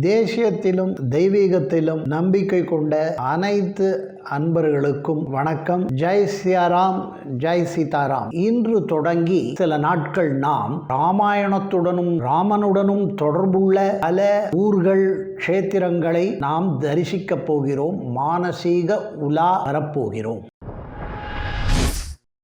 தேசியத்திலும் தெய்வீகத்திலும் நம்பிக்கை கொண்ட அனைத்து அன்பர்களுக்கும் வணக்கம். ஜெய் சியாராம் ஜெய் சீதாராம். இன்று தொடங்கி சில நாட்கள் நாம் ராமாயணத்துடனும் ராமனுடனும் தொடர்புள்ள பல ஊர்கள் க்ஷேத்திரங்களை நாம் தரிசிக்கப் போகிறோம். மானசீக உலா வரப்போகிறோம்.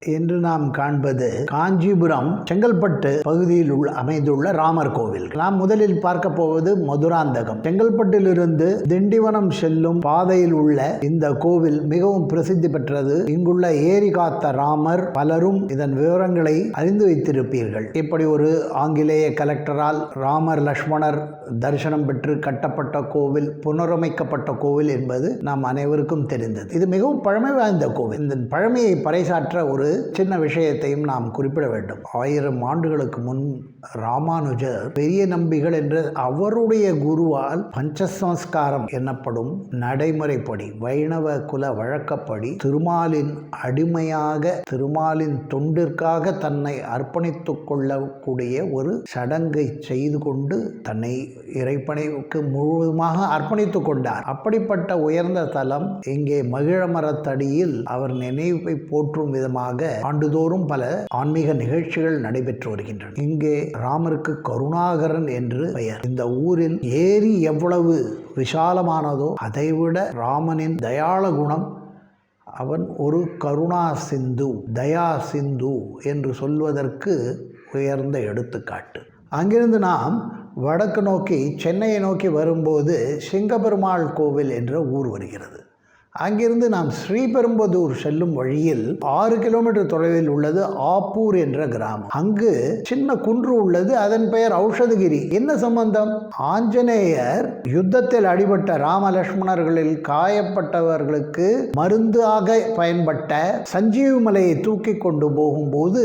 என்று நாம் காண்பது காஞ்சிபுரம் செங்கல்பட்டு பகுதியில் உள்ள அமைந்துள்ள ராமர் கோவில். நாம் முதலில் பார்க்க போவது மதுராந்தகம். செங்கல்பட்டிலிருந்து திண்டிவனம் செல்லும் பாதையில் உள்ள இந்த கோவில் மிகவும் பிரசித்தி பெற்றது. இங்குள்ள ஏரி காத்த ராமர் பலரும் இதன் விவரங்களை அறிந்து வைத்திருப்பீர்கள். இப்படி ஒரு ஆங்கிலேய கலெக்டரால் ராமர் லக்ஷ்மணர் தரிசனம் பெற்று கட்டப்பட்ட கோவில் புனரமைக்கப்பட்ட கோவில் என்பது நாம் அனைவருக்கும் தெரிந்தது. இது மிகவும் பழமை வாய்ந்த கோவில். இந்த பழமையை பறைசாற்ற ஒரு சின்ன விஷயத்தையும் நாம் குறிப்பிட வேண்டும். ஆயிரம் ஆண்டுகளுக்கு முன் ராமானுஜர் பெரிய நம்பிகள் என்ற அவருடைய குருவால் பஞ்சசம்ஸ்காரம் எனப்படும் நடைமுறைப்படி வைணவ குல வழக்கப்படி திருமாலின் அடிமையாக திருமாலின் தொண்டிற்காக தன்னை அர்ப்பணித்துக் கொள்ளக்கூடிய ஒரு சடங்கை செய்து கொண்டு தன்னை இறைப்பனைக்கு முழுவதுமாக அர்ப்பணித்துக் கொண்டார். அப்படிப்பட்ட உயர்ந்த தலம் இங்கே மகிழ மரத்தடியில் அவர் நினைவை போற்றும் விதமாக ஆண்டுதோறும் பல ஆன்மீக நிகழ்ச்சிகள் நடைபெற்று வருகின்றன. இங்கே ராமருக்கு கருணாகரன் என்று பெயர். இந்த ஊரில் ஏரி எவ்வளவு விஷாலமானதோ அதைவிட ராமனின் தயாள குணம் அவன் ஒரு கருணா சிந்து தயா சிந்து என்று சொல்வதற்கு உயர்ந்த எடுத்துக்காட்டு. அங்கிருந்து நாம் வடக்கு நோக்கி சென்னையை நோக்கி வரும்போது சிங்கபெருமாள் கோவில் என்ற ஊர் வருகிறது. அங்கிருந்து நாம் ஸ்ரீபெரும்புதூர் செல்லும் வழியில் ஆறு கிலோமீட்டர் தொலைவில் உள்ளது ஆப்பூர் என்ற கிராமம். அங்கு சின்ன குன்று உள்ளது அதன் பெயர் ஔஷதகிரி. என்ன சம்பந்தம்? ஆஞ்சநேயர் யுத்தத்தில் அடிபட்ட ராம லட்சுமணர்களில் காயப்பட்டவர்களுக்கு மருந்தாக பயன்பட்ட சஞ்சீவ் மலையை தூக்கி கொண்டு போகும்போது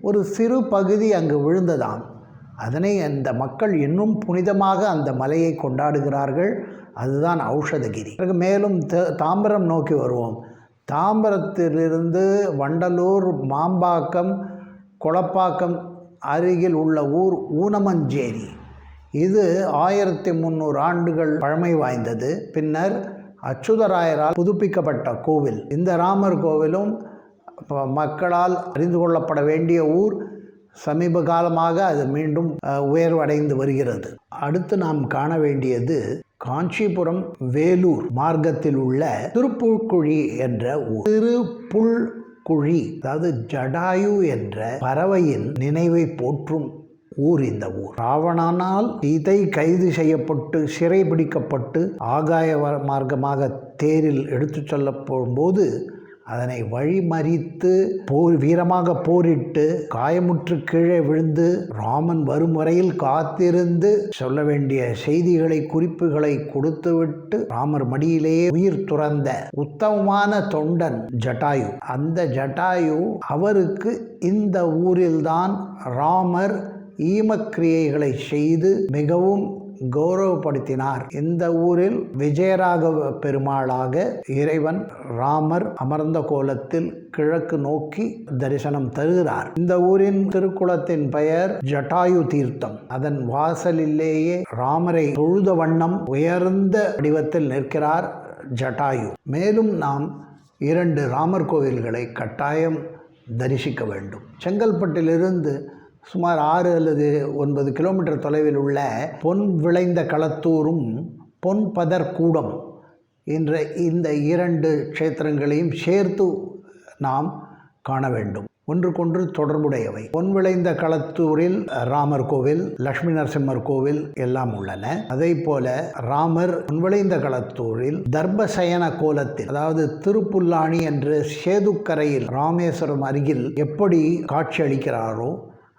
ஒரு சிறு பகுதி அங்கு விழுந்ததாம். அதனை அந்த மக்கள் இன்னும் புனிதமாக அந்த மலையை கொண்டாடுகிறார்கள். அதுதான் ஔஷதகிரி. பிறகு மேலும் தாம்பரம் நோக்கி வருவோம். தாம்பரத்திலிருந்து வண்டலூர் மாம்பாக்கம் குளப்பாக்கம் அருகில் உள்ள ஊர் ஊனமஞ்சேரி. இது ஆயிரத்தி முந்நூறு ஆண்டுகள் பழமை வாய்ந்தது. பின்னர் அச்சுதராயரால் புதுப்பிக்கப்பட்ட கோவில். இந்த ராமர் கோவிலும் மக்களால் அறிந்து கொள்ளப்பட வேண்டிய ஊர். சமீப காலமாக அது மீண்டும் உயர்வடைந்து வருகிறது. அடுத்து நாம் காண வேண்டியது காஞ்சிபுரம் வேலூர் மார்க்கத்தில் உள்ள திருப்புழ்குழி என்ற ஊர். திருப்புல்குழி அதாவது ஜடாயு என்ற பறவையின் நினைவை போற்றும் ஊர் இந்த ஊர். ராவணனால் இதை கைது செய்யப்பட்டு சிறை பிடிக்கப்பட்டு ஆகாய மார்க்கமாக தேரில் எடுத்துச் செல்லப்படும் அதனை வழிமறித்து போர் வீரமாக போரிட்டு காயமுற்று கீழே விழுந்து ராமன் வரும் வரையில் காத்திருந்து சொல்ல வேண்டிய செய்திகளை குறிப்புகளை கொடுத்துவிட்டு ராமர் மடியிலேயே உயிர் துறந்த உத்தமமான தொண்டன் ஜட்டாயு. அந்த ஜட்டாயு அவருக்கு இந்த ஊரில்தான் ராமர் ஈமக்கிரியைகளை செய்து மிகவும் கௌரவப்படுத்தினார். இந்த ஊரில் விஜயராகவ பெருமாளாக இறைவன் ராமர் அமர்ந்த கோலத்தில் கிழக்கு நோக்கி தரிசனம் தருகிறார். இந்த ஊரின் திருக்குளத்தின் பெயர் ஜட்டாயு தீர்த்தம். அதன் வாசலிலேயே ராமரை தொழுத வண்ணம் உயர்ந்த வடிவத்தில் நிற்கிறார் ஜட்டாயு. மேலும் நாம் இரண்டு ராமர் கோவில்களை கட்டாயம் தரிசிக்க வேண்டும். செங்கல்பட்டிலிருந்து சுமார் ஆறு அல்லது ஒன்பது கிலோமீட்டர் தொலைவில் உள்ள பொன் விளைந்த களத்தூரும் பொன் பதர்கூடம் என்ற இந்த இரண்டு க்ஷேத்திரங்களையும் சேர்த்து நாம் காண வேண்டும். ஒன்றுக்கொன்று தொடர்புடையவை. பொன் விளைந்த களத்தூரில் ராமர் கோவில் லக்ஷ்மி நரசிம்மர் கோவில் எல்லாம் உள்ளன. அதே போல ராமர் பொன்விளைந்த களத்தூரில் தர்பசயன கோலத்தில் அதாவது திருப்புல்லாணி என்ற சேதுக்கரையில் ராமேஸ்வரம் அருகில் எப்படி காட்சியளிக்கிறாரோ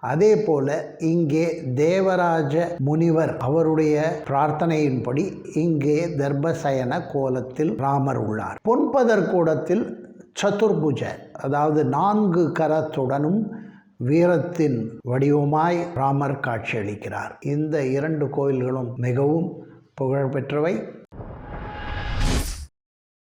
அதே போல இங்கே தேவராஜ முனிவர் அவருடைய பிரார்த்தனையின்படி இங்கே தர்பசயன கோலத்தில் ராமர் உள்ளார். பொன்பதர் கூடத்தில் சதுர்புஜ அதாவது நான்கு கரத்துடனும் வீரத்தின் வடிவமாய் ராமர் காட்சியளிக்கிறார். இந்த இரண்டு கோயில்களும் மிகவும் புகழ்பெற்றவை.